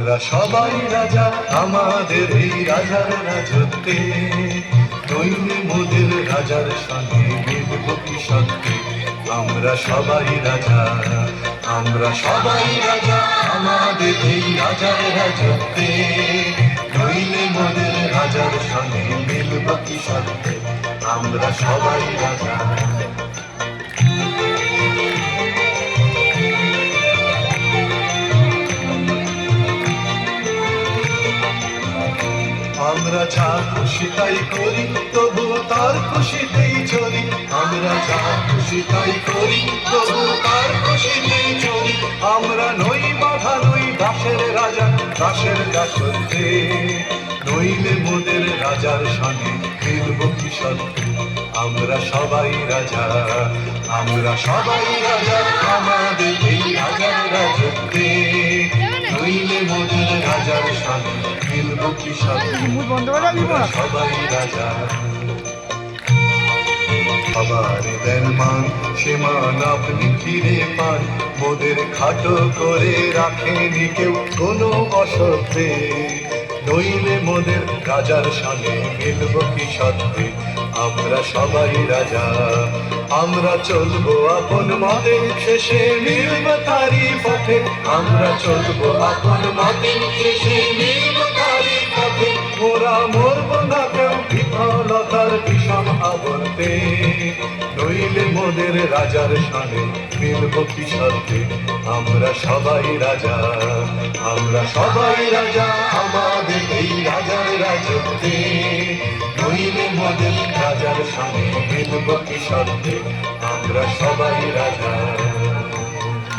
আমরা সবাই রাজা, আমাদের এই রাজার রাজত্বে। নইলে মোদের রাজার সঙ্গে কি সত্যি আমরা সবাই রাজা, আমরা সবাই রাজা, আমাদের এই রাজার রাজত্বে। নইলে মোদের রাজার সঙ্গে মিলব কি সত্যি আমরা সবাই রাজা। আমরা যা খুশি তাই করি তবু তার খুশিতেই চলি। আমরা যা খুশি তাই করি তবু তার খুশিতেই চলি। আমরা নই বাধা নই দাসের রাজা দাসের দাসত্বে। নইলে মোদের রাজার সঙ্গে মিলব কি সত্যি আমরা সবাই রাজা আমরা সবাই রাজা আমাদের এই রাজার রাজত্বে। নইলে মোদের রাজার সঙ্গে আমরা সবাই রাজা আপনি ফিরে পান। মোদের খাটো করে রাখেনি কেউ কোনো অসত্যে নইলে মোদের রাজার সঙ্গে মিলব কি সত্যি আমরা সবাই রাজা, আমরা চলবো আপন মতে শেষে। মিলব তারি পথে, আমরা চলবো আপন মতে শেষে। আবর্তে নইলে মোদের রাজার সঙ্গে মিলব কি সাথে আমরা সবাই রাজা, আমরা সবাই রাজা, আমাদের এই রাজার রাজত্বে। নইলে মোদের রাজার সঙ্গে মিলব কি সাথে আমরা সবাই রাজা।